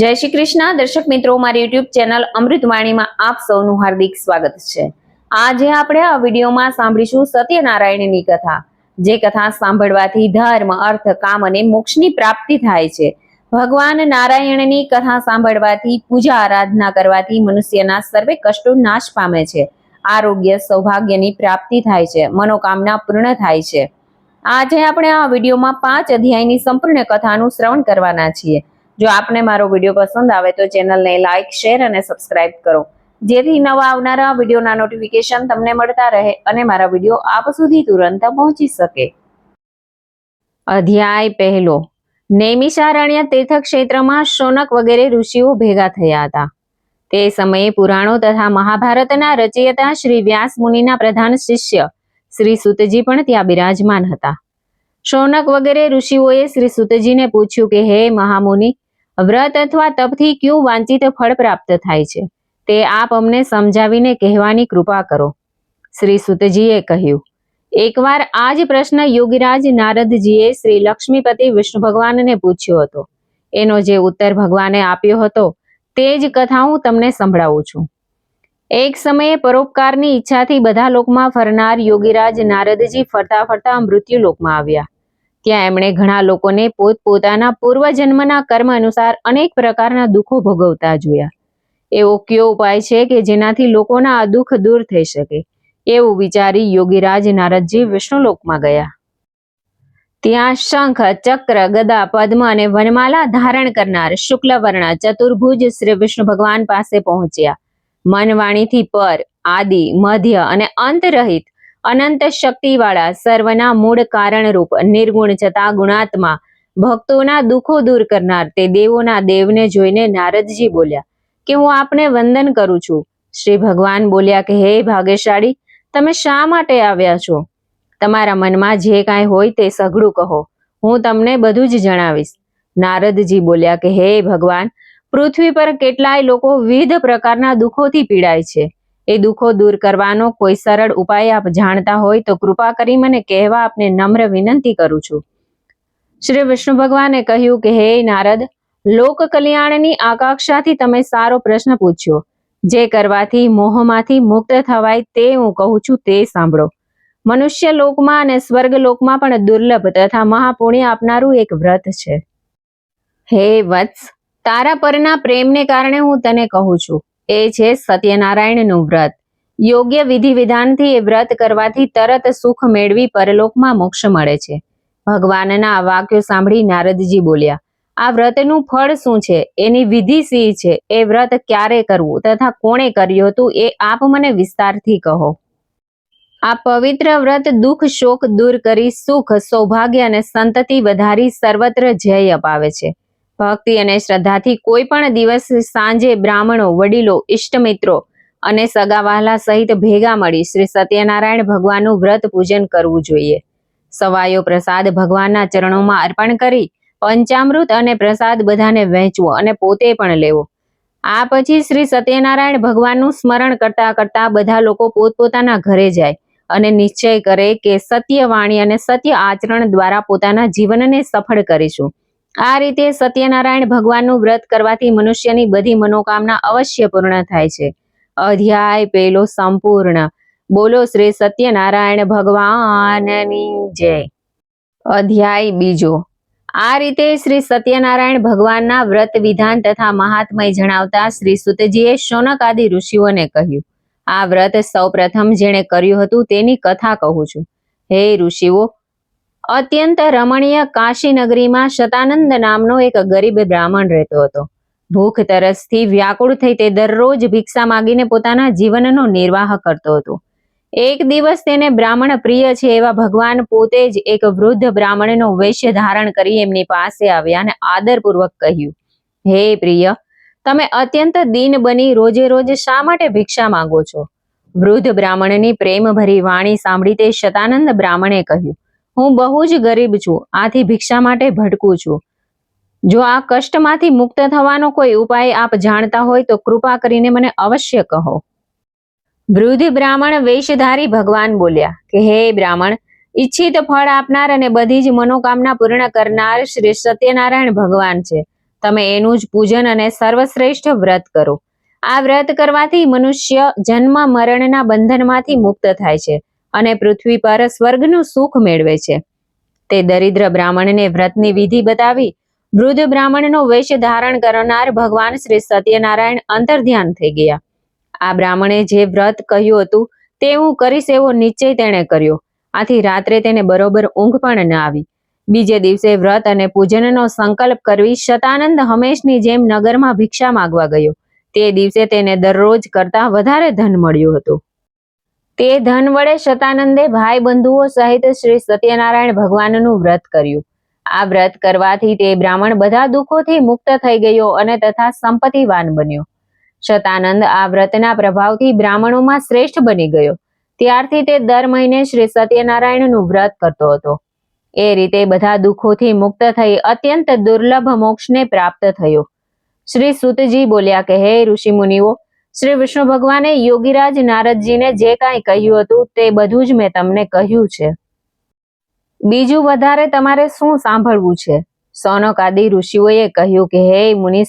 જય શ્રી કૃષ્ણ. દર્શક મિત્રો, મારી યુટ્યુબ ચેનલ અમૃતવાણીમાં આપ સૌનું હાર્દિક સ્વાગત છે. આજે આપણે આ વિડીયોમાં સાંભળીશું સત્યનારાયણની કથા. જે કથા સાંભળવાથી ધર્મ, અર્થ, કામ અને મોક્ષની પ્રાપ્તિ થાય છે. ભગવાન નારાયણની કથા સાંભળવાથી, પૂજા આરાધના કરવાથી મનુષ્યના સર્વે કષ્ટો નાશ પામે છે. આરોગ્ય, સૌભાગ્યની પ્રાપ્તિ થાય છે. મનોકામના પૂર્ણ થાય છે. આજે આપણે આ વિડીયોમાં પાંચ અધ્યાયની સંપૂર્ણ કથાનું શ્રવણ કરવાના છીએ. જો આપને મારો વીડિયો પસંદ આવે તો ચેનલને લાઇક શેર અને સબસ્ક્રાઇબ કરો. જેથી નવા આવનારા વિડીયોના નોટિફિકેશન તમને મળતા રહે અને મારા વીડિયો આપ સુધી તુરંત પહોંચી શકે. અધ્યાય પહેલો. નૈમિષારણ્ય તીર્થક્ષેત્રમાં ક્ષેત્રમાં શૌનક વગેરે ઋષિઓ ભેગા થયા હતા. તે સમયે પુરાણો તથા મહાભારતના રચયિતા શ્રી વ્યાસ મુનિના પ્રધાન શિષ્ય શ્રી સુતજી પણ ત્યાં બિરાજમાન હતા. શૌનક વગેરે ઋષિઓએ શ્રી સુતજીને પૂછ્યું કે, હે મહામુનિ, વ્રત અથવા તપથી ક્યું વાંચિત ફળ પ્રાપ્ત થાય છે? તે આપ અમને સમજાવીને કહેવાની કૃપા કરો. શ્રી સુતજીએ કહ્યું, એકવાર આ જ પ્રશ્ન યોગીરાજ નારદજીએ શ્રી લક્ષ્મીપતિ વિષ્ણુ ભગવાનને પૂછ્યો હતો. એનો જે ઉત્તર ભગવાને આપ્યો હતો, તે જ કથા હું તમને સંભળાવું છું. એક સમયે પરોપકારની ઈચ્છાથી બધા લોકમાં ફરનાર યોગીરાજ નારદજી ફરતા ફરતા મૃત્યુ લોકમાં આવ્યા. ત્યાં એમણે ઘણા લોકોને પોતપોતાના પૂર્વજન્મના કર્મ અનુસાર અનેક પ્રકારના દુઃખો ભોગવતા જોયા. એવો કયો ઉપાય છે કે જેનાથી લોકોના આ દુઃખ દૂર થઈ શકે? એવું વિચારી યોગીરાજ નારદજી વિષ્ણુલોકમાં ગયા. ત્યાં શંખ, ચક્ર, ગદા, પદ્મ અને વનમાલા ધારણ કરનાર શુક્લવર્ણ ચતુર્ભુજ શ્રી વિષ્ણુ ભગવાન પાસે પહોંચ્યા. મન વાણીથી પર, આદિ, મધ્ય અને અંત રહિત અનંત શક્તિવાળા સર્વના મૂળ કારણરૂપ નિર્ગુણ જતા ગુણાત્મા ભક્તોના દુઃખો દૂર કરનાર તે દેવોના દેવને જોઈને નારદજી બોલ્યા, કે હું આપને વંદન કરું છું. શ્રી ભગવાન બોલ્યા કે, હે ભાગ્યશાળી, તમે શા માટે આવ્યા છો? તમારા મનમાં જે કાંઈ હોય તે સઘળું કહો, હું તમને બધું જ જણાવીશ. નારદજી બોલ્યા કે, હે ભગવાન, પૃથ્વી પર કેટલાય લોકો વિવિધ પ્રકારના દુઃખોથી પીડાય છે. એ દુઃખો દૂર કરવાનો કોઈ સરળ ઉપાય આપ જાણતા હોય તો કૃપા કરી મને કહેવા આપને નમ્ર વિનંતી કરું છું. શ્રી વિષ્ણુ ભગવાને કહ્યું કે, હે નારદ, લોક કલ્યાણની આકાંક્ષાથી તમે સારો પ્રશ્ન પૂછ્યો. જે કરવાથી મોહમાંથી મુક્ત થવાય તે હું કહું છું તે સાંભળો. મનુષ્ય લોકમાં અને સ્વર્ગ લોકમાં પણ દુર્લભ તથા મહાપુણ્ય આપનારું એક વ્રત છે. હે વત્સ, તારા પરના પ્રેમને કારણે હું તને કહું છું. એ છે સત્યનારાયણનું વ્રત. યોગ્ય વિધિ વિધાનથી એ વ્રત કરવાથી તરત સુખ મેળવી પરલોકમાં મોક્ષ મળે છે. ભગવાનના આ વાક્યો સાંભળી નારદજી બોલ્યા, આ વ્રતનું ફળ શું છે? એની વિધિ સી છે? એ વ્રત ક્યારે કરવું તથા કોણે કર્યું હતું એ આપ મને વિસ્તારથી કહો. આ પવિત્ર વ્રત દુઃખ, શોક દૂર કરી સુખ, સૌભાગ્ય અને સંતતિ વધારી સર્વત્ર જય અપાવે છે. ભક્તિ અને શ્રદ્ધાથી કોઈ પણ દિવસ સાંજે બ્રાહ્મણો, વડીલો ઇષ્ટમિત્રો અને સગાવાહલા સહિત ભેગા મળી શ્રી સત્યનારાયણ ભગવાનનું વ્રત પૂજન કરવું જોઈએ. સવાયો પ્રસાદ ભગવાનના ચરણોમાં અર્પણ કરી, પંચામૃત અને પ્રસાદ બધાને વહેંચવો અને પોતે પણ લેવો. આ પછી શ્રી સત્યનારાયણ ભગવાનનું સ્મરણ કરતા કરતા બધા લોકો પોતપોતાના ઘરે જાય અને નિશ્ચય કરે કે સત્ય વાણી અને સત્ય આચરણ દ્વારા પોતાના જીવનને સફળ કરીશું. આ રીતે સત્યનારાયણ ભગવાનનું વ્રત કરવાથી મનુષ્યની બધી મનોકામના અવશ્ય પૂર્ણ થાય છે. અધ્યાય પેલો સંપૂર્ણ. બોલો શ્રી સત્યનારાયણ ભગવાનની જય. અધ્યાય બીજો. આ રીતે શ્રી સત્યનારાયણ ભગવાનના વ્રત વિધાન તથા મહાત્મય જણાવતા શ્રી સુતજીએ શોનક આદિ ઋષિઓને કહ્યું, આ વ્રત સૌપ્રથમ જેણે કર્યું હતું તેની કથા કહું છું. હે ઋષિઓ અત્યંત રમણીય કાશી નગરીમાં શતાનંદ નામનો એક ગરીબ બ્રાહ્મણ રહેતો હતો. ભૂખ તરસથી વ્યાકુળ થઈ તે દરરોજ ભિક્ષા માગીને પોતાના જીવનનો નિર્વાહ કરતો હતો. એક દિવસ તેને બ્રાહ્મણ પ્રિય છે એવા ભગવાન પોતે જ એક વૃદ્ધ બ્રાહ્મણનો વેશ્ય ધારણ કરી એમની પાસે આવ્યા અને આદરપૂર્વક કહ્યું, હે પ્રિય, તમે અત્યંત દીન બની રોજે રોજ શા માટે ભિક્ષા માંગો છો? વૃદ્ધ બ્રાહ્મણની પ્રેમભરી વાણી સાંભળી તે શતાનંદ બ્રાહ્મણે કહ્યું હું બહુ જ ગરીબ છું, આથી ભિક્ષા માટે ભટકું છું. જો આ કષ્ટમાંથી મુક્ત થવાનો કોઈ ઉપાય આપ જાણતા હોય તો કૃપા કરીને મને અવશ્ય કહો. વૃદ્ધ બ્રાહ્મણ વેશધારી ભગવાન બોલ્યા, કે હે બ્રાહ્મણ, ઈચ્છિત ફળ આપનાર અને બધી જ મનોકામના પૂર્ણ કરનાર શ્રી સત્યનારાયણ ભગવાન છે. તમે એનું જ પૂજન અને સર્વશ્રેષ્ઠ વ્રત કરો. આ વ્રત કરવાથી મનુષ્ય જન્મ મરણના બંધનમાંથી મુક્ત થાય છે. અને પૃથ્વી પર સ્વર્ગનું સુખ મેળવે છે. તે દરિદ્ર બ્રાહ્મણને વ્રતની વિધિ બતાવી વૃદ્ધ બ્રાહ્મણનો વેશ ધારણ કરનાર ભગવાન શ્રી સત્યનારાયણ અંતર્ધ્યાન થઈ ગયા. આ બ્રાહ્મણે જે વ્રત કહ્યું હતું તે હું કરીશ એવો નિશ્ચય તેણે કર્યો. આથી રાત્રે તેને બરોબર ઊંઘ પણ ન આવી. બીજે દિવસે વ્રત અને પૂજનનો સંકલ્પ કરવી શતાનંદ હંમેશની જેમ નગરમાં ભિક્ષા માગવા ગયો. તે દિવસે તેને દરરોજ કરતા વધારે ધન મળ્યું હતું. તે ધન વડે શતાનંદે ભાઈ બંધુઓ સહિત શ્રી સત્યનારાયણ ભગવાનનું વ્રત કર્યું. આ વ્રત કરવાથી તે બ્રાહ્મણ બધા દુઃખોથી મુક્ત થઈ ગયો અને તથા સંપત્તિવાન બન્યો. શતાનંદ આ વ્રતના પ્રભાવથી બ્રાહ્મણોમાં શ્રેષ્ઠ બની ગયો. ત્યારથી તે દર મહિને શ્રી સત્યનારાયણનું વ્રત કરતો હતો. એ રીતે બધા દુઃખોથી મુક્ત થઈ અત્યંત દુર્લભ મોક્ષને પ્રાપ્ત થયો. શ્રી સુતજી બોલ્યા કે, હે ઋષિ મુનિઓ શ્રી વિષ્ણુ ભગવાને યોગીરાજ નારદજીને જે કાંઈ કહ્યું હતું તે બધું જ મેં તમને કહ્યું છે. બીજું વધારે તમારે શું સાંભળવું છે? સોનક આદિ ઋષિઓએ કહ્યું કે, હે મુનિ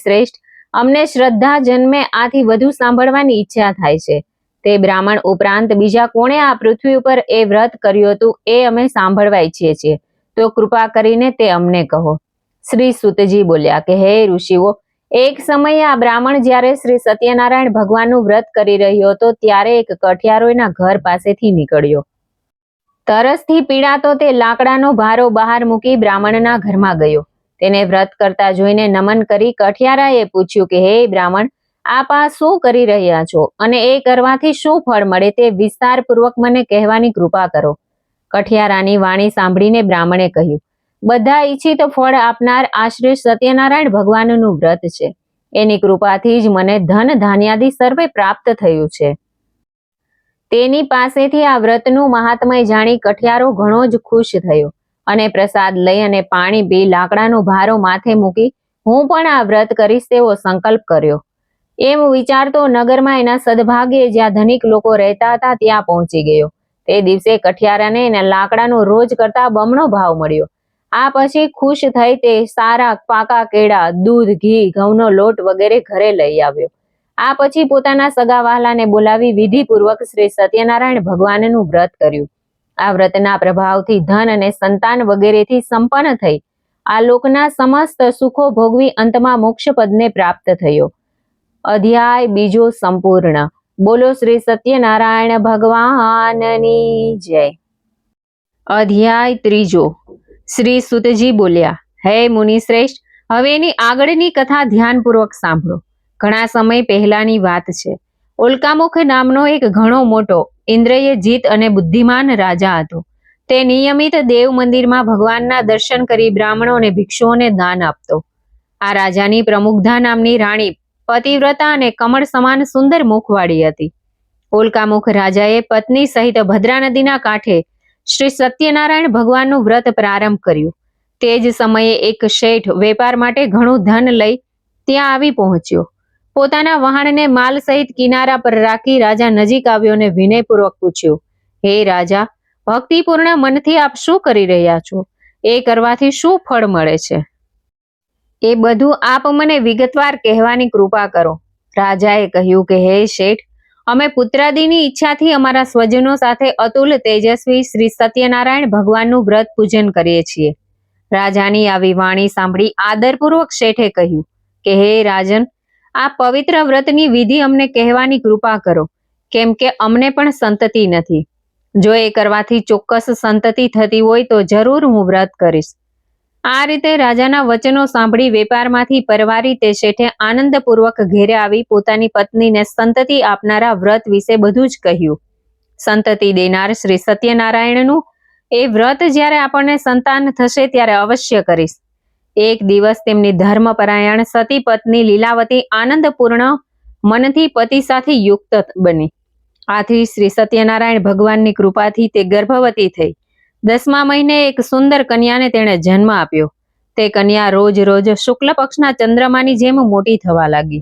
અમને શ્રદ્ધા જન્મે આથી વધુ સાંભળવાની ઈચ્છા થાય છે. તે બ્રાહ્મણ ઉપરાંત બીજા કોણે આ પૃથ્વી ઉપર એ વ્રત કર્યું હતું એ અમે સાંભળવા ઈચ્છીએ છીએ. તો કૃપા કરીને તે અમને કહો. શ્રી સુતજી બોલ્યા કે, હે ઋષિઓ એક સમયે આ બ્રાહ્મણ જ્યારે શ્રી સત્યનારાયણ ભગવાનનું વ્રત કરી રહ્યો હતો, ત્યારે એક કઠિયારો એના ઘર પાસેથી નીકળ્યો. તરસથી પીડાતો તે લાકડાનો ભારો બહાર મૂકી બ્રાહ્મણના ઘરમાં ગયો. તેને વ્રત કરતા જોઈને નમન કરી કઠિયારાએ પૂછ્યું કે, હે બ્રાહ્મણ, આપ આ શું કરી રહ્યા છો? અને એ કરવાથી શું ફળ મળે તે વિસ્તારપૂર્વક મને કહેવાની કૃપા કરો. કઠિયારાની વાણી સાંભળીને બ્રાહ્મણે કહ્યું બધા ઈચ્છિત ફળ આપનાર આશ્રય સત્યનારાયણ ભગવાનનું વ્રત છે. એની કૃપાથી જ મને ધન ધાન્યાદિ સર્વે પ્રાપ્ત થયું છે. તેની પાસેથી આ વ્રતનું મહાત્મય જાણી કઠિયારો ઘણો જ ખુશ થયો અને પ્રસાદ લઈ અને પાણી પી લાકડાનો ભારો માથે મૂકી હું પણ આ વ્રત કરીશ તેવો સંકલ્પ કર્યો. એમ વિચારતો નગરમાં એના સદભાગ્યે જ્યાં ધનિક લોકો રહેતા હતા ત્યાં પહોંચી ગયો. તે દિવસે કઠિયારાને એના લાકડાનો રોજ કરતા બમણો ભાવ મળ્યો. આ પછી ખુશ થઈ તે સારા પાકા કેળા, દૂધ, ઘી, ઘઉંનો લોટ વગેરે ઘરે લઈ આવ્યો. આ પછી પોતાના સગા વહાલાને બોલાવી વિધિપૂર્વક શ્રી સત્યનારાયણ ભગવાનનું વ્રત કર્યું. આ વ્રતના પ્રભાવથી ધન અને સંતાન વગેરેથી સંપન્ન થઈ. આ લોકના સમસ્ત સુખો ભોગવી અંતમાં મોક્ષ પદને પ્રાપ્ત થયો. અધ્યાય બીજો સંપૂર્ણ. બોલો શ્રી સત્યનારાયણ ભગવાનની જય. અધ્યાય ત્રીજો. શ્રી સુતજી બોલ્યા, હે મુનિ શ્રેષ્ઠ હવે એની આગળની કથા ધ્યાનપૂર્વક સાંભળો. ઘણા સમય પહેલાની વાત છે. ઓલકામુખ નામનો એક ઘણો મોટો ઇન્દ્રય જીત અને બુદ્ધિમાન રાજા હતો. તે નિયમિત દેવ મંદિરમાં ભગવાનના દર્શન કરી બ્રાહ્મણો અને ભિક્ષુઓને દાન આપતો. આ રાજાની પ્રમુગ્ધા નામની રાણી પતિવ્રતા અને કમળ સમાન સુંદર મુખવાળી હતી. ઓલકામુખ રાજાએ પત્ની સહિત ભદ્રા નદીના કાંઠે શ્રી સત્યનારાયણ ભગવાનનું વ્રત પ્રારંભ કર્યું. તે જ સમયે એક શેઠ વેપાર માટે ઘણું ધન લઈ ત્યાં આવી પહોંચ્યો. પોતાના વહાણને માલ સહિત કિનારા પર રાખી રાજા નજીક આવ્યો અને વિનયપૂર્વક પૂછ્યું, હે રાજા, ભક્તિપૂર્ણ મનથી આપ શું કરી રહ્યા છો? એ કરવાથી શું ફળ મળે છે? એ બધું આપ મને વિગતવાર કહેવાની કૃપા કરો. રાજાએ કહ્યું કે, હે શેઠ અમે પુત્રાદિની ઈચ્છાથી અમારા સ્વજનો સાથે અતુલ તેજસ્વી શ્રી સત્યનારાયણ ભગવાનનું વ્રત પૂજન કરીએ છીએ. રાજાની આવી વાણી સાંભળી આદરપૂર્વક શેઠે કહ્યું, કે હે રાજન, આ પવિત્ર વ્રતની વિધિ અમને કહેવાની કૃપા કરો, કેમ કે અમને પણ સંતતિ નથી. જો એ કરવાથી ચોક્કસ સંતતિ થતી હોય તો જરૂર હું વ્રત કરીશ. આ રીતે રાજાના વચનો સાંભળી વેપારમાંથી પરવારી તે શેઠે આનંદપૂર્વક ઘેરે આવી પોતાની પત્નીને સંતતિ આપનારા વ્રત વિશે બધું જ કહ્યું. સંતતિ દેનાર શ્રી સત્યનારાયણનું એ વ્રત જ્યારે આપણને સંતાન થશે ત્યારે અવશ્ય કરીશ. એક દિવસ તેમની ધર્મપરાયણ સતી પત્ની લીલાવતી આનંદપૂર્ણ મનથી પતિ સાથે યુક્ત બની. આથી શ્રી સત્યનારાયણ ભગવાનની કૃપાથી તે ગર્ભવતી થઈ. દસમા મહિને એક સુંદર કન્યાને તેણે જન્મ આપ્યો. તે કન્યા રોજ રોજ શુક્લ પક્ષના ચંદ્રમાની જેમ મોટી થવા લાગી.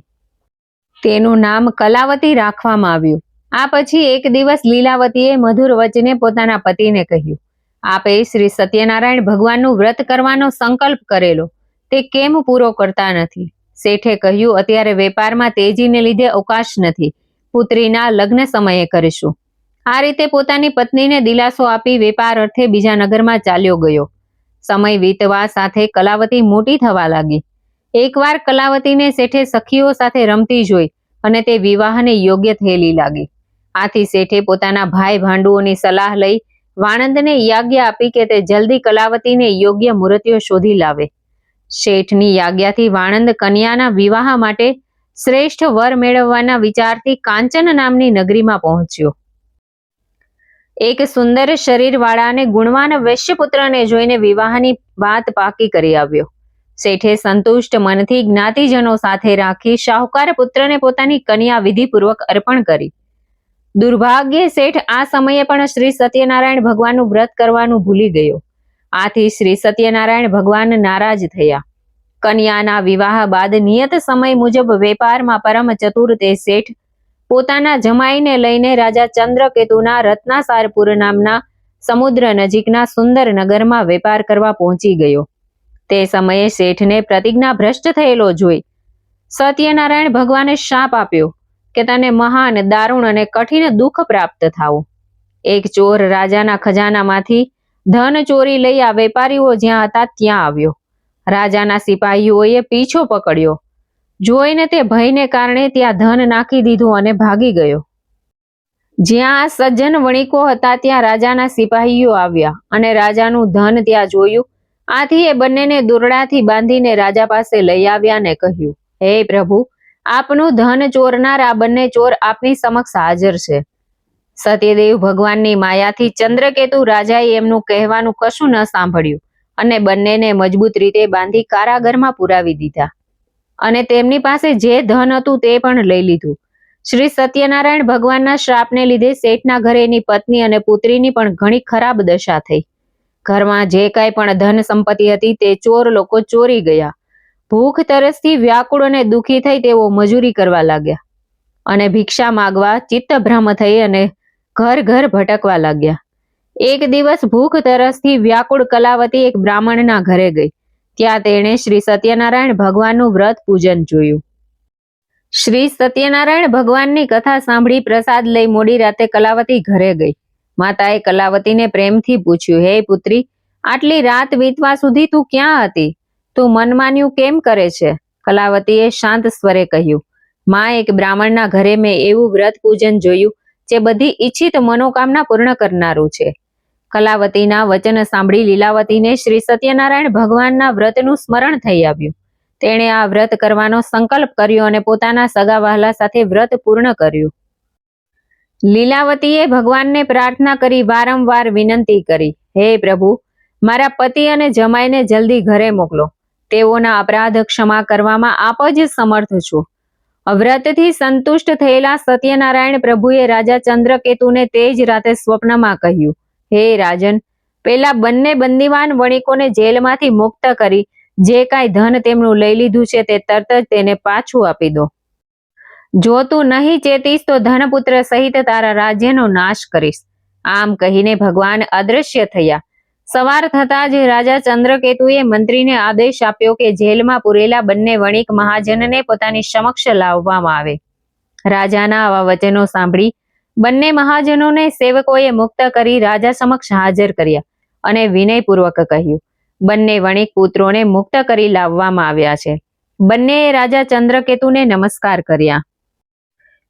તેનું નામ કલાવતી રાખવામાં આવ્યું. આ પછી એક દિવસ લીલાવતીએ મધુર વચને પોતાના પતિને કહ્યું, આપે શ્રી સત્યનારાયણ ભગવાનનું વ્રત કરવાનો સંકલ્પ કરેલો. તે કેમ પૂરો કરતા નથી? શેઠે કહ્યું, અત્યારે વેપારમાં તેજીને લીધે અવકાશ નથી. પુત્રીના લગ્ન સમયે કરીશું. આ રીતે પોતાની પત્નીને દિલાસો આપી વેપાર અર્થે બીજા નગરમાં ચાલ્યો ગયો. સમય વીતવા સાથે કલાવતી મોટી થવા લાગી. એકવાર કલાવતીને શેઠે સખીઓ સાથે રમતી જોઈ અને તે વિવાહને યોગ્ય થયેલી લાગી. આથી શેઠે પોતાના ભાઈ ભાંડુઓની સલાહ લઈ વાણંદને યાજ્ઞા આપી કે તે જલ્દી કલાવતીને યોગ્ય મૂર્તિઓ શોધી લાવે. શેઠની યાજ્ઞાથી વાણંદ કન્યાના વિવાહ માટે શ્રેષ્ઠ વર મેળવવાના વિચારથી કાંચન નામની નગરીમાં પહોંચ્યો. એક સુંદર શરીરવાળા અને ગુણવાન વૈશ્યપુત્રને જોઈને વિવાહની વાત પાકી કરી આવ્યો. શેઠે સંતુષ્ટ મનથી જ્ઞાતિજનો સાથે રાખી શાહુકાર પુત્રને પોતાની કન્યા વિધિપૂર્વક અર્પણ કરી. દુર્ભાગ્યે શેઠ આ સમયે પણ શ્રી સત્યનારાયણ ભગવાનનું વ્રત કરવાનું ભૂલી ગયો. આથી શ્રી સત્યનારાયણ ભગવાન નારાજ થયા. કન્યાના વિવાહ બાદ નિયત સમય મુજબ વેપારમાં પરમ ચતુર તે શેઠ પોતાના જમાઈને લઈને રાજા ચંદ્રકેતુના રત્નાસારપુર નામના સમુદ્ર નજીકના સુંદર નગરમાં વેપાર કરવા પહોંચી ગયો. તે સમયે શેઠને પ્રતિજ્ઞા ભ્રષ્ટ થયેલો જોઈ સત્યનારાયણ ભગવાને શાપ આપ્યો કે તને મહાન, દારૂણ અને કઠિન દુઃખ પ્રાપ્ત થાવું એક ચોર રાજાના ખજાનામાંથી ધન ચોરી લઈ આ વેપારીઓ જ્યાં હતા ત્યાં આવ્યો. રાજાના સિપાહીઓએ પીછો પકડ્યો. જોઈને તે ભયને કારણે ત્યાં ધન નાખી દીધું અને ભાગી ગયો. જ્યાં આ સજ્જન વણિકો હતા, ત્યાં રાજાના સિપાહીઓ આવ્યા અને રાજાનું ધન ત્યાં જોયું. આથી એ બંનેને દોરડાથી બાંધીને રાજા પાસે લઈ આવ્યા ને કહ્યું, હે પ્રભુ, આપનું ધન ચોરનાર આ બંને ચોર આપની સમક્ષ હાજર છે. સત્યદેવ ભગવાનની માયાથી ચંદ્રકેતુ રાજાએ એમનું કહેવાનું કશું ન સાંભળ્યું અને બંનેને મજબૂત રીતે બાંધી કારાગરમાં પુરાવી દીધા. અને તેમની પાસે જે ધન હતું તે પણ લઈ લીધું. શ્રી સત્યનારાયણ ભગવાનના શ્રાપને લીધે શેઠના ઘરે એની પત્ની અને પુત્રીની પણ ઘણી ખરાબ દશા થઈ. ઘરમાં જે કાંઈ પણ ધન સંપત્તિ હતી તે ચોર લોકો ચોરી ગયા. ભૂખ, તરસથી વ્યાકુળ અને દુઃખી થઈ તેઓ મજૂરી કરવા લાગ્યા. અને ભિક્ષા માગવા, ચિત્તભ્રમ થઈ અને ઘર ઘર ભટકવા લાગ્યા. એક દિવસ ભૂખ, તરસથી વ્યાકુળ કલાવતી એક બ્રાહ્મણના ઘરે ગઈ. ત્યાં તેણે શ્રી સત્યનારાયણ ભગવાનનું વ્રત પૂજન જોયું. શ્રી સત્યનારાયણ ભગવાનની કથા સાંભળી પ્રસાદ લઈ મોડી રાતે કલાવતી ઘરે ગઈ. માતાએ કલાવતીને પ્રેમથી પૂછ્યું, હે પુત્રી, આટલી રાત વીતવા સુધી તું ક્યાં હતી? તું મનમાન્યું કેમ કરે છે? કલાવતીએ શાંત સ્વરે કહ્યું, માં, એક બ્રાહ્મણના ઘરે મેં એવું વ્રત પૂજન જોયું, જે બધી ઈચ્છિત મનોકામના પૂર્ણ કરનારું છે. કલાવતીના વચન સાંભળી લીલાવતીને શ્રી સત્યનારાયણ ભગવાનના વ્રતનું સ્મરણ થઈ આવ્યું. તેણે આ વ્રત કરવાનો સંકલ્પ કર્યો અને પોતાના સગા વહાલા સાથે વ્રત પૂર્ણ કર્યું. લીલાવતીએ ભગવાનને પ્રાર્થના કરી વારંવાર વિનંતી કરી, હે પ્રભુ, મારા પતિ અને જમાઈને જલ્દી ઘરે મોકલો. તેઓના અપરાધ ક્ષમા કરવામાં આપ જ સમર્થ છો. વ્રતથી સંતુષ્ટ થયેલા સત્યનારાયણ પ્રભુએ રાજા ચંદ્રકેતુને તે જ રાતે સ્વપ્નમાં કહ્યું હે રાજન, પેલા બંને બંદીવાન વણિકોને જેલમાંથી મુક્ત કરી, જે કાંઈ ધન તેમનું લઈ લીધું છે તે તરત જ તેને પાછું આપી દો. જો તું નહીં ચેતીશ તો ધનપુત્ર સહિત તારા રાજ્યનો નાશ કરીશ. આમ કહીને ભગવાન અદૃશ્ય થયા. સવાર થતા જ રાજા ચંદ્રકેતુએ મંત્રીને આદેશ આપ્યો કે જેલમાં પૂરેલા બંને વણિક મહાજનને પોતાની સમક્ષ લાવવામાં આવે. રાજાના આવા વચનો સાંભળી બંને મહાજનોને સેવકોએ મુક્ત કરી રાજા સમક્ષ હાજર કર્યા અને વિનયપૂર્વક કહ્યું, બંને વણિક પુત્રોને મુક્ત કરી લાવવામાં આવ્યા છે. બંનેએ રાજા ચંદ્રકેતુને નમસ્કાર કર્યા.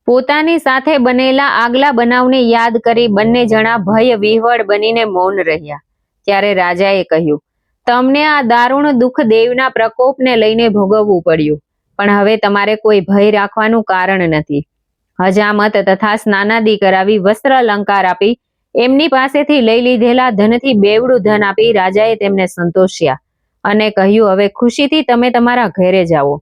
પોતાની સાથે બનેલા આગલા બનાવને યાદ કરી બંને જણા ભય વિહવળ બનીને મૌન રહ્યા. ત્યારે રાજાએ કહ્યું, તમને આ દારૂણ દુઃખ દેવના પ્રકોપને લઈને ભોગવવું પડ્યું, પણ હવે તમારે કોઈ ભય રાખવાનું કારણ નથી. હજામત તથા સ્નાનાદિ કરાવી વસ્ત્ર અલંકાર આપી, એમની પાસેથી લઈ લીધેલા ધનથી બેવડું ધન આપી રાજાએ તેમને સંતોષ્યા અને કહ્યું, હવે ખુશીથી તમે તમારા ઘરે જાઓ.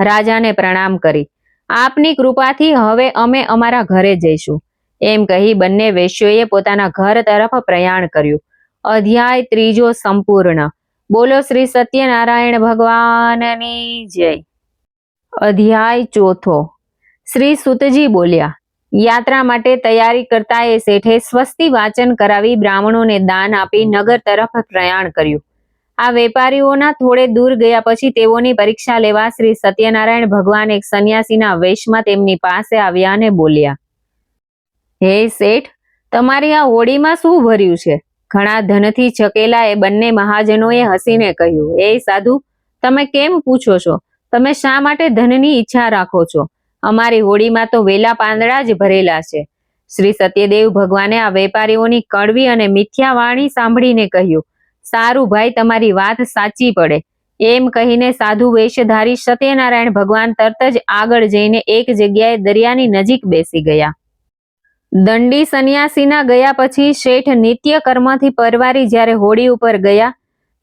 રાજાને પ્રણામ કરી, આપની કૃપાથી હવે અમે અમારા ઘરે જઈશું. એમ કહી બંને વેશ્યોએ પોતાના ઘર તરફ પ્રયાણ કર્યું. અધ્યાય ત્રીજો સંપૂર્ણ. બોલો શ્રી સત્યનારાયણ ભગવાનની જય. અધ્યાય ચોથો. શ્રી સુતજી બોલ્યા, યાત્રા માટે તૈયારી કરતા એ શેઠે સ્વસ્તિ વાચન કરાવી બ્રાહ્મણોને દાન આપી નગર તરફ પ્રયાણ કર્યું. આ વેપારીઓના થોડે દૂર ગયા પછી તેઓની પરીક્ષા લેવા શ્રી સત્યનારાયણ ભગવાન એક સંન્યાસીના વેશમાં તેમની પાસે આવ્યા અને બોલ્યા, હે શેઠ, તમારી આ હોડીમાં શું ભર્યું છે? ઘણા ધનથી છકેલા એ બંને મહાજનોએ હસીને કહ્યું એ સાધુ, તમે કેમ પૂછો છો? તમે શા માટે ધનની ઈચ્છા રાખો છો? અમારી હોડીમાં તો વેલા પાંદડા જ ભરેલા છે. શ્રી સત્યદેવ ભગવાને આ વેપારીઓની કડવી અને મિથ્યા વાણી સાંભળીને કહ્યું, સારું ભાઈ, તમારી વાત સાચી પડે. એમ કહીને સાધુ વેશધારી સત્યનારાયણ ભગવાન તરત જ આગળ જઈને એક જગ્યાએ દરિયાની નજીક બેસી ગયા. દંડી સંન્યાસીના ગયા પછી શેઠ નિત્ય કર્મથી પરવારી જ્યારે હોડી ઉપર ગયા,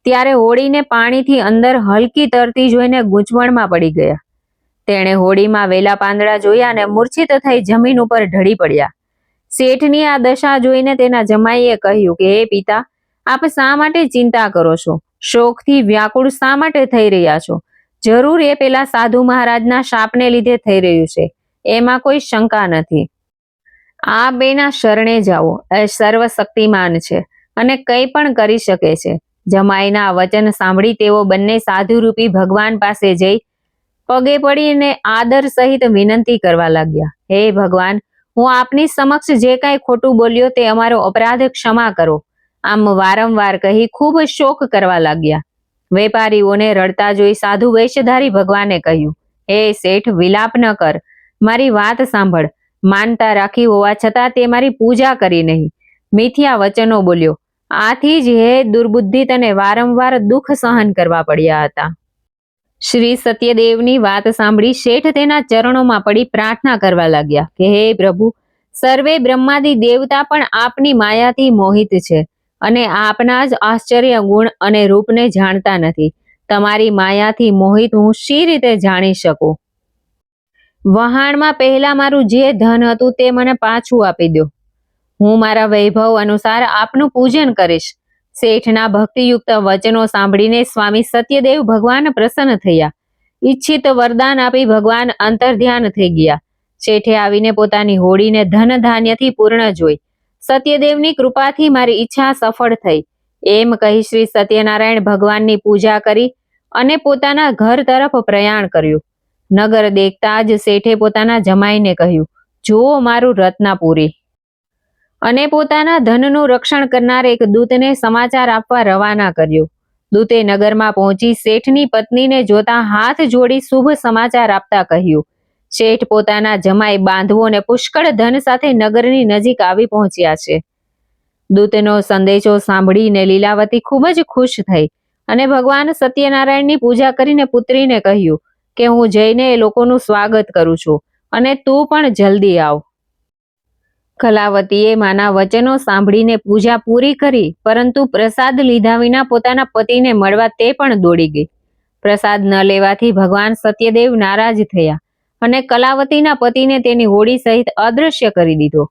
ત્યારે હોડીને પાણીથી અંદર હલકી તરતી જોઈને ગૂંચવણમાં પડી ગયા. તેણે હોડીમાં વેલા પાંદડા જોયા અને મૂર્છિત થઈ જમીન ઉપર ઢળી પડ્યા. શેઠની આ દશા જોઈને તેના જમાઈએ કહ્યું કે, હે પિતા, આપ શા માટે ચિંતા કરો છો? શોકથી વ્યાકુળ શા માટે થઈ રહ્યા છો? જરૂર એ પેલા સાધુ મહારાજના શાપને લીધે થઈ રહ્યું છે. એમાં કોઈ શંકા નથી. આ બેના શરણે જાઓ. એ સર્વશક્તિમાન છે અને કંઈ પણ કરી શકે છે. જમાઈના વચન સાંભળી તેઓ બંને સાધુરૂપી ભગવાન પાસે જઈ પગે પડીને આદર સહિત વિનંતી કરવા લાગ્યા. હે ભગવાન, હું આપની સમક્ષ જે કાંઈ ખોટું બોલ્યો તે અમારો અપરાધ ક્ષમા કરો. આમ વારંવાર કહી ખૂબ શોક કરવા લાગ્યા. વેપારીઓને રડતા જોઈ સાધુ વેશધારી ભગવાને કહ્યું, હે શેઠ, વિલાપ ન કર. મારી વાત સાંભળ. માનતા રાખી હોવા છતાં તે મારી પૂજા કરી નહીં. મિથ્યા વચનો બોલ્યો, આથી જ હે દુર્બુદ્ધિ તને વારંવાર દુઃખ સહન કરવા પડ્યા હતા. શ્રી સત્યદેવની વાત સાંભળી શેઠ તેના ચરણોમાં પડી પ્રાર્થના કરવા લાગ્યા કે હે પ્રભુ, સર્વે બ્રહ્માદિ દેવતા પણ આપની માયાથી મોહિત છે અને આપના જ આશ્ચર્ય ગુણ અને રૂપને જાણતા નથી. તમારી માયાથી મોહિત હું શી રીતે જાણી શકું? વહાણમાં પહેલા મારું જે ધન હતું તે મને પાછું આપી દો. હું મારા વૈભવ અનુસાર આપનું પૂજન કરીશ. શેઠના ભક્તિયુક્ત વચનો સાંભળીને સ્વામી સત્યદેવ ભગવાન પ્રસન્ન થયા. ઈચ્છિત વરદાન આપી ભગવાન અંતર્ધ્યાન થઈ ગયા. શેઠે આવીને પોતાની હોડીને ધન ધાન્યથી પૂર્ણ જોઈ. સત્યદેવની કૃપાથી મારી ઈચ્છા સફળ થઈ. એમ કહી શ્રી સત્યનારાયણ ભગવાનની પૂજા કરી અને પોતાના ઘર તરફ પ્રયાણ કર્યું. નગર દેખતા જ શેઠે પોતાના જમાઈને કહ્યું, જુઓ મારું રત્નાપુરી. અને પોતાના ધનનું રક્ષણ કરનાર એક દૂતને સમાચાર આપવા રવાના કર્યો. દૂતે નગરમાં પહોંચી શેઠની પત્નીને જોતા હાથ જોડી શુભ સમાચાર આપતા કહ્યું, શેઠ પોતાના જમાઈ બાંધવો અને પુષ્કળ ધન સાથે નગરની નજીક આવી પહોંચ્યા છે. દૂતનો સંદેશો સાંભળીને લીલાવતી ખૂબ જ ખુશ થઈ અને ભગવાન સત્યનારાયણની પૂજા કરીને પુત્રીને કહ્યું કે, હું જઈને એ લોકોનું સ્વાગત કરું છું અને તું પણ જલ્દી આવ. કલાવતીએ માના વચનો સાંભળીને પૂજા પૂરી કરી, પરંતુ પ્રસાદ લીધા વિના પોતાના પતિને મળવા તે પણ દોડી ગઈ. પ્રસાદ ન લેવાથી ભગવાન સત્યદેવ નારાજ થયા અને કલાવતીના પતિને તેની હોડી સહિત અદૃશ્ય કરી દીધો.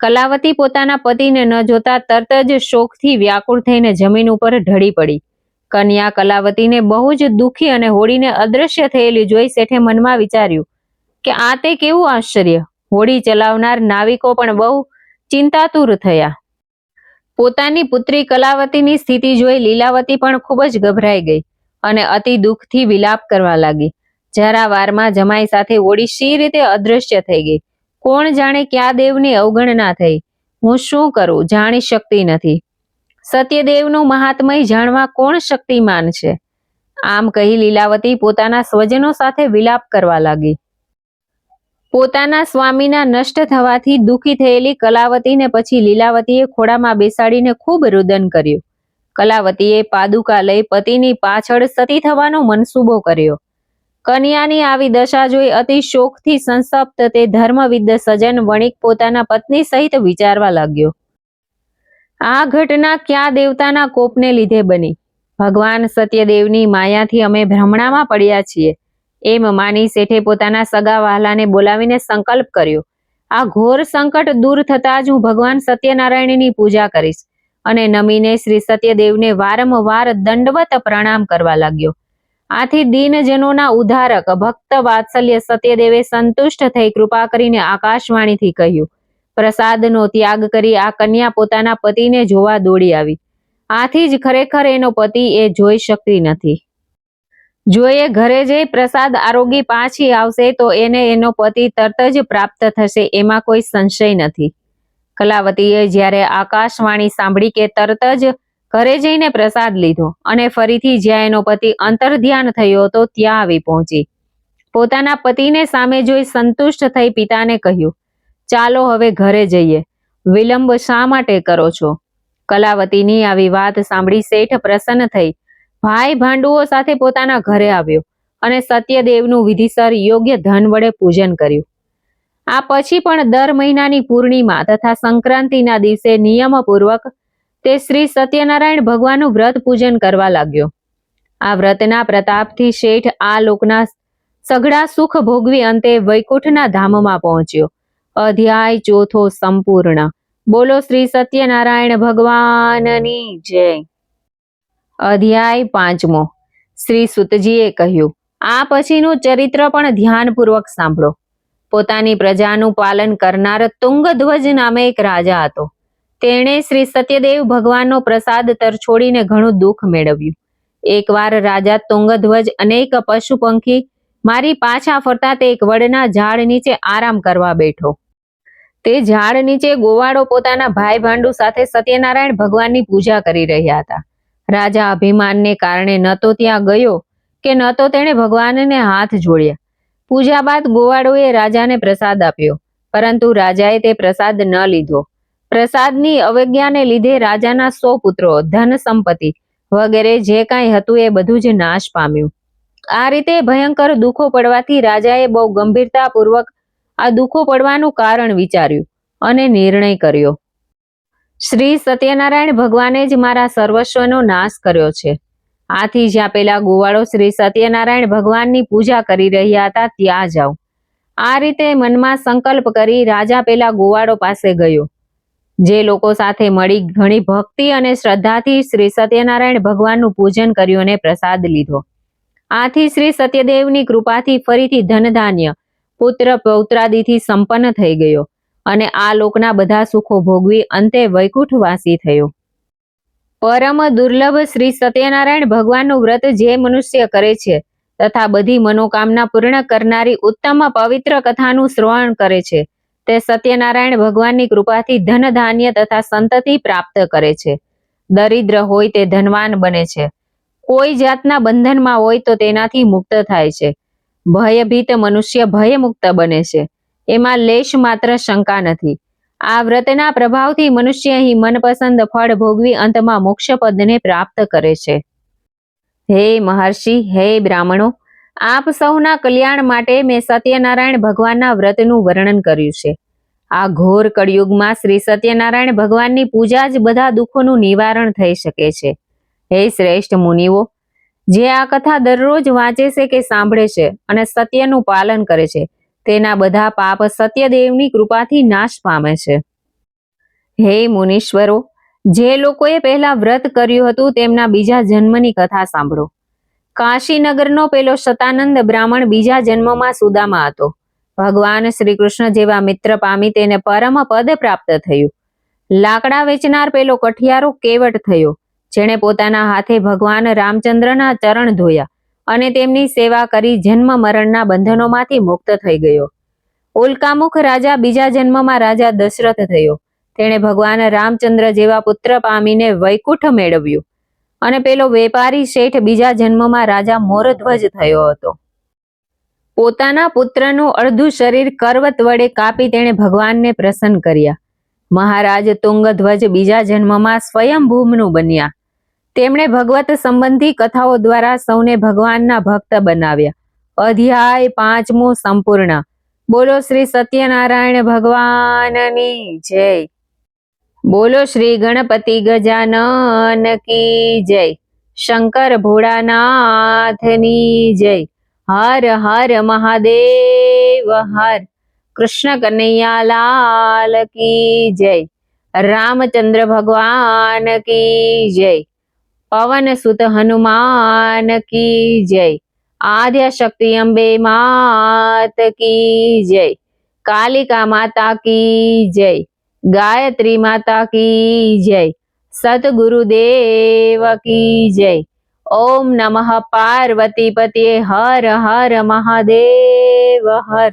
કલાવતી પોતાના પતિને ન જોતા તરત જ શોકથી વ્યાકુળ થઈને જમીન ઉપર ઢળી પડી. કન્યા કલાવતીને બહુ જ દુઃખી અને હોડીને અદૃશ્ય થયેલી જોઈ શેઠે મનમાં વિચાર્યું કે આ તે કેવું આશ્ચર્ય? હોડી ચલાવનાર નાવિકો પણ બહુ ચિંતાતુર થયા. પોતાની પુત્રી કલાવતીની સ્થિતિ જોઈ લીલાવતી પણ ખૂબ જ ગભરાઈ ગઈ અને અતિ દુઃખથી વિલાપ કરવા લાગી. જરા વારમાં જમાઈ સાથે હોડી શી રીતે અદૃશ્ય થઈ ગઈ? કોણ જાણે ક્યાં દેવની અવગણના થઈ? હું શું કરું? જાણી શકતી નથી. સત્યદેવનું મહાત્મય જાણવા કોણ શક્તિમાન છે? આમ કહી લીલાવતી પોતાના સ્વજનો સાથે વિલાપ કરવા લાગી. પોતાના સ્વામીના નષ્ટ થવાથી દુઃખી થયેલી કલાવતીને પછી લીલાવતીએ ખોડામાં બેસાડીને ખૂબ રુદન કર્યું. કલાવતીએ પાદુકા લઈ પતિની પાછળ સતી થવાનો મનસૂબો કર્યો. કન્યાની આવી દશા જોઈ અતિ શોકથી સંસપ્ત તે ધર્મવિદ્ધ સજ્જન વણિક પોતાના પત્ની સહિત વિચારવા લાગ્યો. આ ઘટના ક્યાં દેવતાના કોપને લીધે બની? ભગવાન સત્યદેવની માયાથી અમે ભ્રમણામાં પડ્યા છીએ. એમ માની શેઠે પોતાના સગા વહાલાને બોલાવીને સંકલ્પ કર્યો. આ ઘોર સંકટ દૂર થતાં જ હું ભગવાન સત્યનારાયણની પૂજા કરીશ અને નમીને શ્રી સત્યદેવને વારંવાર દંડવત પ્રણામ કરવા લાગ્યો. આથી દીનજનોના ઉદ્ધારક ભક્ત વાત્સલ્ય સત્યદેવે સંતુષ્ટ થઈ કૃપા કરીને આકાશવાણીથી કહ્યું, પ્રસાદનો ત્યાગ કરી આ કન્યા પોતાના પતિને જોવા દોડી આવી. આથી જ ખરેખર એનો પતિ એ જોઈ શકતી નથી. જો એ ઘરે જઈ પ્રસાદ આરોગી પાછી આવશે, તો એને એનો પતિ તરત જ પ્રાપ્ત થશે, એમાં કોઈ સંશય નથી. કલાવતીએ જ્યારે આકાશવાણી સાંભળી કે તરત જ ઘરે જઈને પ્રસાદ લીધો અને ફરીથી જ્યાં એનો પતિ અંતર્ધ્યાન થયો હતો, ત્યાં આવી પહોંચી. પોતાના પતિને સામે જોઈ સંતુષ્ટ થઈ પિતાને કહ્યું, ચાલો હવે ઘરે જઈએ. વિલંબ શા માટે કરો છો? કલાવતીની આવી વાત સાંભળી શેઠ પ્રસન્ન થઈ ભાઈ ભાંડુઓ સાથે પોતાના ઘરે આવ્યો અને સત્યદેવનું વિધિસર યોગ્ય ધન વડે પૂજન કર્યું. આ પછી પણ દર મહિનાની પૂર્ણિમા તથા સંક્રાંતિના દિવસે નિયમપૂર્વક તે શ્રી સત્યનારાયણ ભગવાનનું વ્રત પૂજન કરવા લાગ્યો. આ વ્રતના પ્રતાપથી શેઠ આ લોકના સઘળા સુખ ભોગવી અંતે વૈકુંઠના ધામમાં પહોંચ્યો. અધ્યાય ચોથો સંપૂર્ણ. બોલો શ્રી સત્યનારાયણ ભગવાનની જય. અધ્યાય પાંચમો. શ્રી સુતજીએ કહ્યું, આ પછીનું ચરિત્ર પણ ધ્યાનપૂર્વક સાંભળો. પોતાની પ્રજાનું પાલન કરનાર તુંગધ્વજ નામે એક રાજા હતો. તેણે શ્રી સત્યદેવ ભગવાનનો પ્રસાદ તરછોડીને ઘણું દુઃખ મેળવ્યું. એકવાર રાજા તુંગધ્વજ અનેક પશુ પંખી મારી પાછા ફરતા તે એક વડના ઝાડ નીચે આરામ કરવા બેઠો. તે ઝાડ નીચે ગોવાળો પોતાના ભાઈ ભાંડુ સાથે સત્યનારાયણ ભગવાનની પૂજા કરી રહ્યા હતા. રાજા અભિમાનને કારણે ન તો ત્યાં ગયો કે ન તો તેણે ભગવાનને હાથ જોડ્યા. પૂજા બાદ ગોવાળોએ રાજાને પ્રસાદ આપ્યો, પરંતુ રાજાએ તે પ્રસાદ ન લીધો. પ્રસાદની અવજ્ઞાને લીધે રાજાના સો પુત્રો, ધન સંપત્તિ વગેરે જે કાંઈ હતું એ બધું જ નાશ પામ્યું. આ રીતે ભયંકર દુઃખો પડવાથી રાજાએ બહુ ગંભીરતાપૂર્વક આ દુઃખો પડવાનું કારણ વિચાર્યું અને નિર્ણય કર્યો. શ્રી સત્યનારાયણ ભગવાને જ મારા સર્વસ્વનો નાશ કર્યો છે. આથી જ્યાં પેલા ગોવાળો શ્રી સત્યનારાયણ ભગવાનની પૂજા કરી રહ્યા હતા, ત્યાં જાઉં. આ રીતે મનમાં સંકલ્પ કરી રાજા પેલા ગોવાળો પાસે ગયો. જે લોકો સાથે મળી ઘણી ભક્તિ અને શ્રદ્ધાથી શ્રી સત્યનારાયણ ભગવાનનું પૂજન કર્યું અને પ્રસાદ લીધો. આથી શ્રી સત્યદેવની કૃપાથી ફરીથી ધનધાન્ય પુત્ર પૌત્રાદિથી સંપન્ન થઈ ગયો. અને આ લોકના બધા સુખો ભોગવી અંતે વૈકુંઠવાસી થયો. પરમ દુર્લભ શ્રી સત્યનારાયણ ભગવાનનું વ્રત જે મનુષ્ય કરે છે તથા બધી મનોકામના પૂર્ણ કરનારી ઉત્તમ પવિત્ર કથાનું શ્રવણ કરે છે, તે સત્યનારાયણ ભગવાનની કૃપાથી ધન ધાન્ય તથા સંતતિ પ્રાપ્ત કરે છે. દરિદ્ર હોય તે ધનવાન બને છે. કોઈ જાતના બંધનમાં હોય તો તેનાથી મુક્ત થાય છે. ભયભીત મનુષ્ય ભયમુક્ત બને છે. એમાં લેશ માત્ર શંકા નથી. આ વ્રતના પ્રભાવથી મનુષ્ય અહીં મનપસંદ ફળ ભોગવી અંતમાં મોક્ષ પદને પ્રાપ્ત કરે છે. હે મહર્ષિ, હે બ્રાહ્મણો, આપ સૌના કલ્યાણ માટે મેં સત્યનારાયણ ભગવાનના વ્રતનું વર્ણન કર્યું છે. આ ઘોર કળિયુગમાં શ્રી સત્યનારાયણ ભગવાનની પૂજા જ બધા દુઃખોનું નિવારણ થઈ શકે છે. હે શ્રેષ્ઠ મુનિઓ, જે આ કથા દરરોજ વાંચે છે કે સાંભળે છે અને સત્યનું પાલન કરે છે તેના બધા પાપ સત્યદેવની કૃપાથી નાશ પામે છે. હે મુનીશ્વરો, જે લોકોએ પહેલા વ્રત કર્યું હતું તેમના બીજા જન્મની કથા સાંભળો. કાશીનગરનો પેલો શતાનંદ બ્રાહ્મણ બીજા જન્મમાં સુદામા હતો. ભગવાન શ્રી કૃષ્ણ જેવા મિત્ર પામી તેને પરમ પદ પ્રાપ્ત થયું. લાકડા વેચનાર પેલો કઠિયારો કેવટ થયો, જેણે પોતાના હાથે ભગવાન રામચંદ્રના ચરણ ધોયા. અને તેમની સેવા કરી જન્મ મરણના બંધનોમાંથી મુક્ત થઈ ગયો. ઉલ્કામુખ રાજા બીજા જન્મમાં રાજા દશરથ થયો. તેણે ભગવાન રામચંદ્ર જેવા પુત્ર પામીને વૈકુંઠ મેળવ્યું. અને પેલો વેપારી શેઠ બીજા જન્મમાં રાજા મોરધ્વજ થયો હતો. પોતાના પુત્રનું અડધું શરીર કરવત વડે કાપી તેણે ભગવાનને પ્રસન્ન કર્યા. મહારાજ તુંગધ્વજ બીજા જન્મમાં સ્વયંભૂમનું બન્યા. તેમણે ભગવત સંબંધી કથાઓ દ્વારા સૌને ભગવાનના ભક્ત બનાવ્યા. અધ્યાય પાંચમું સંપૂર્ણ. બોલો શ્રી સત્યનારાયણ ભગવાનની જય. બોલો શ્રી ગણપતિ ગજાનન કી જય. શંકર ભોળાનાથની જય. હર હર મહાદેવ હર. કૃષ્ણ કનૈયા લાલ કી જય. રામચંદ્ર ભગવાન કી જય. પવન સુત હનુમાન કી જય. આદ્ય શક્તિ અંબે માત કી જય. કાલિકા માતા કી જય. ગાયત્રી માતા કી જય. સદગુરુદેવ કી જય. ઓમ નમઃ પાર્વતી પતિએ હર હર મહાદેવ હર.